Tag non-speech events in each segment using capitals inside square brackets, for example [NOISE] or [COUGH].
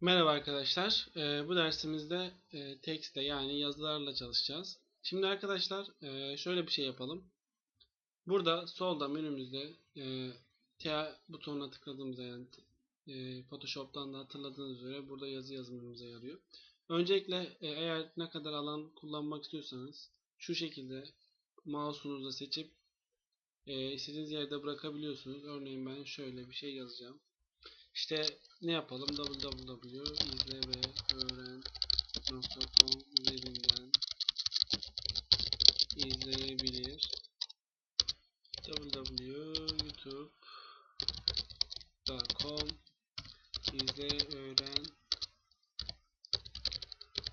Merhaba arkadaşlar. Ee, bu dersimizde e, tekstle yani yazılarla çalışacağız. Şimdi arkadaşlar e, şöyle bir şey yapalım. Burada solda menümüzde e, T butonuna tıkladığımızda yani Photoshop'tan da hatırladığınız üzere burada yazı yazmamıza yarıyor. Öncelikle eğer ne kadar alan kullanmak istiyorsanız şu şekilde mouse'unuzla seçip istediğiniz yerde bırakabiliyorsunuz. Örneğin ben şöyle bir şey yazacağım. İşte ne yapalım? www.izleveöğren.com üzerinden izleyebilir. www.youtube.com izleöğren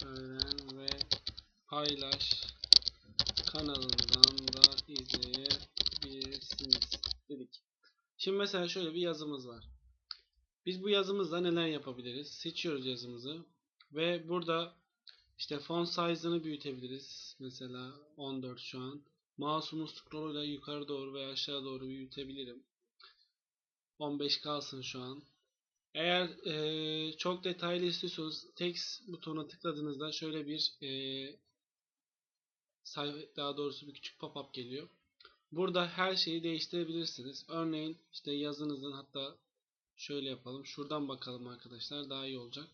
öğren ve paylaş kanalından da izleyebilirsiniz dedik. Şimdi mesela şöyle bir yazımız var. Biz bu yazımızla neler yapabiliriz? Seçiyoruz yazımızı ve burada işte font size'ını büyütebiliriz. Mesela 14 şu an. Mouse'umun scroll'uyla yukarı doğru veya aşağı doğru büyütebilirim. 15 kalsın şu an. Eğer e, çok detaylı istiyorsanız text butonuna tıkladığınızda şöyle bir e, sayfa, daha doğrusu bir küçük pop-up geliyor. Burada her şeyi değiştirebilirsiniz. Örneğin işte yazınızın hatta Şöyle yapalım. Şuradan bakalım arkadaşlar. Daha iyi olacak.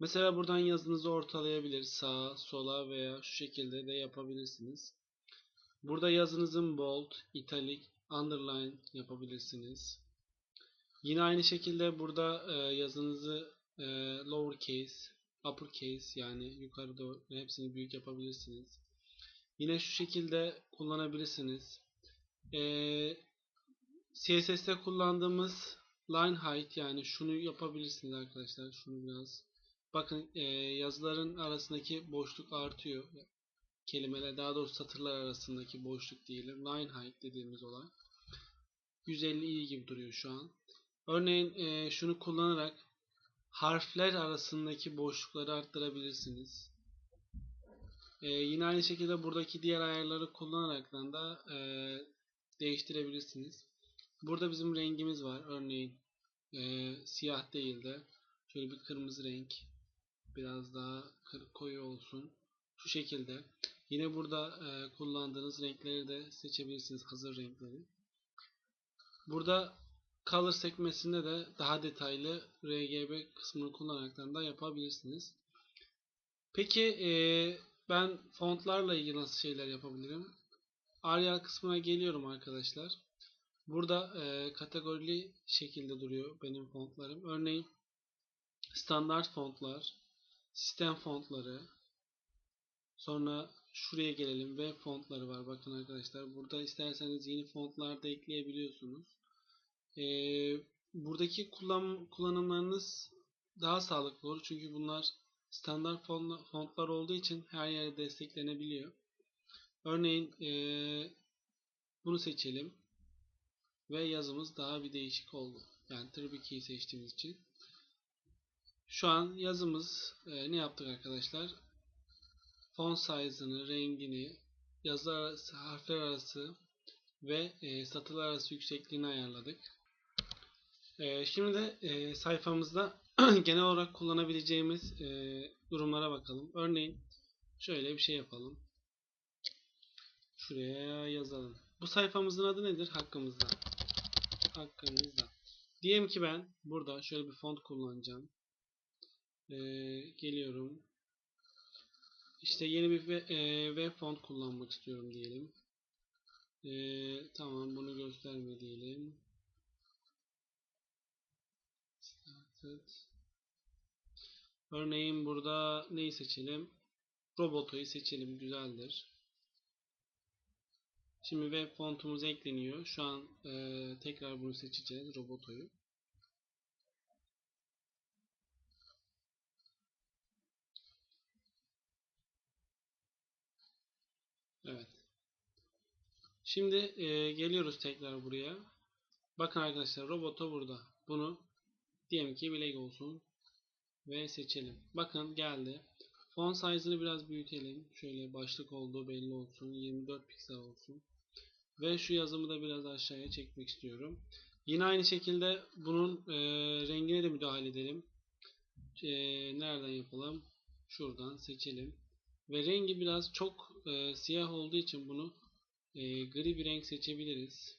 Mesela buradan yazınızı ortalayabilir. Sağa, sola veya şu şekilde de yapabilirsiniz. Burada yazınızın bold, italic, underline yapabilirsiniz. Yine aynı şekilde burada e, yazınızı e, lowercase, uppercase yani yukarı doğru hepsini büyük yapabilirsiniz. Yine şu şekilde kullanabilirsiniz. CSS'te kullandığımız line height yani şunu yapabilirsiniz arkadaşlar. Şunu biraz. Bakın e, yazıların arasındaki boşluk artıyor. Kelimeler daha doğrusu satırlar arasındaki boşluk diyelim. Line height dediğimiz olay. 150 iyi gibi duruyor şu an. Örneğin e, şunu kullanarak harfler arasındaki boşlukları arttırabilirsiniz. E, yine aynı şekilde buradaki diğer ayarları kullanarak da e, değiştirebilirsiniz. Burada bizim rengimiz var. Örneğin e, siyah değil de şöyle bir kırmızı renk biraz daha koyu olsun. Şu şekilde. Yine burada e, kullandığınız renkleri de seçebilirsiniz. Hazır renkleri. Burada color sekmesinde de daha detaylı RGB kısmını kullanaraktan da yapabilirsiniz. Peki e, ben fontlarla ilgili nasıl şeyler yapabilirim? Arial kısmına geliyorum arkadaşlar. Burada e, kategorili şekilde duruyor benim fontlarım. Örneğin standart fontlar, sistem fontları, sonra şuraya gelelim web fontları var. Bakın arkadaşlar burada isterseniz yeni fontlar da ekleyebiliyorsunuz. E, buradaki kullan, kullanımlarınız daha sağlıklı olur. Çünkü bunlar standart fontlar olduğu için her yerde desteklenebiliyor. Örneğin e, bunu seçelim. Ve yazımız daha bir değişik oldu. Yani Triple Key seçtiğimiz için. Şu an yazımız e, ne yaptık arkadaşlar? Font size'ını, rengini, yazı arası, harfler arası ve e, satırlar arası yüksekliğini ayarladık. E, şimdi de e, sayfamızda [CLEARS THROAT] genel olarak kullanabileceğimiz e, durumlara bakalım. Örneğin şöyle bir şey yapalım. Şuraya yazalım. Bu sayfamızın adı nedir? Hakkımızda hakkınızda. Diyelim ki ben burada şöyle bir font kullanacağım. Ee, geliyorum. İşte yeni bir e, web font kullanmak istiyorum diyelim. Ee, tamam bunu gösterme diyelim. Started. Örneğin burada neyi seçelim? Roboto'yu seçelim. Güzeldir. Şimdi web fontumuz ekleniyor. Şu an e, tekrar bunu seçeceğiz. Roboto'yu. Evet. Şimdi e, geliyoruz tekrar buraya. Bakın arkadaşlar roboto burada. Bunu diyelim ki bilek olsun. Ve seçelim. Bakın geldi. Font size'ını biraz büyütelim. Şöyle başlık olduğu belli olsun. 24 piksel olsun. Ve şu yazımı da biraz aşağıya çekmek istiyorum. Yine aynı şekilde bunun e, rengine de müdahale edelim. Ee, nereden yapalım? Şuradan seçelim. Ve rengi biraz çok e, siyah olduğu için bunu e, gri bir renk seçebiliriz.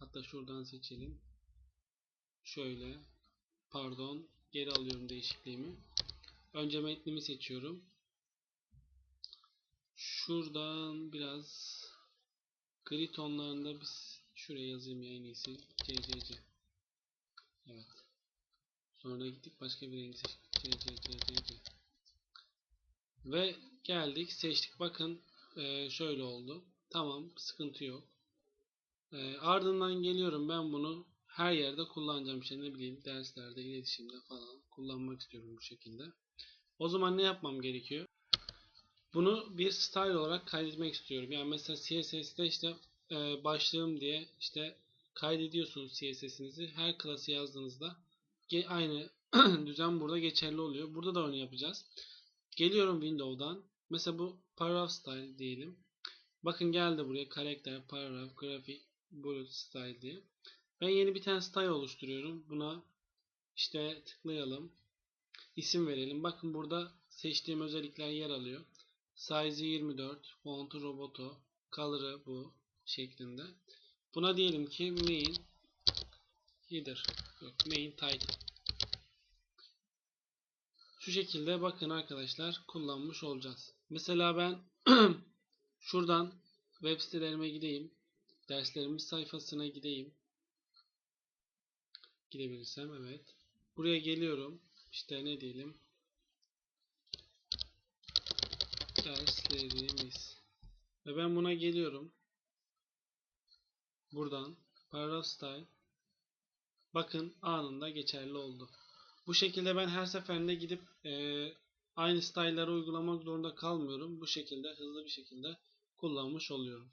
Hatta şuradan seçelim. Şöyle. Pardon. Geri alıyorum değişikliğimi. Önce metnimi seçiyorum. Şuradan biraz gri tonlarında biz şuraya yazayım ya en iyisi. CCC. Evet. Sonra gittik başka bir renk seçtik. CCC. Ve geldik seçtik. Bakın e, şöyle oldu. Tamam sıkıntı yok. E, ardından geliyorum ben bunu her yerde kullanacağım işte ne bileyim derslerde, iletişimde falan kullanmak istiyorum bu şekilde. O zaman ne yapmam gerekiyor? Bunu bir style olarak kaydetmek istiyorum. Yani mesela CSS'de işte e, başlığım diye işte kaydediyorsunuz CSS'inizi. Her klası yazdığınızda aynı [CLEARS THROAT] düzen burada geçerli oluyor. Burada da onu yapacağız. Geliyorum Windows'dan. Mesela bu paragraph style diyelim. Bakın geldi buraya karakter, paragraph, grafik, bullet style diye. Ben yeni bir tane style oluşturuyorum. Buna işte tıklayalım. İsim verelim. Bakın burada seçtiğim özellikler yer alıyor. Size 24, font'u roboto, color'ı bu şeklinde. Buna diyelim ki main header, yok main title. Şu şekilde bakın arkadaşlar kullanmış olacağız. Mesela ben [CLEARS THROAT] şuradan web sitelerime gideyim. Derslerimiz sayfasına gideyim. Gidebilirsem evet. Buraya geliyorum. İşte ne diyelim. Derslerimiz. Ve ben buna geliyorum. Buradan paragraph style. Bakın anında geçerli oldu. Bu şekilde ben her seferinde gidip e, aynı style'ları uygulamak zorunda kalmıyorum. Bu şekilde hızlı bir şekilde kullanmış oluyorum.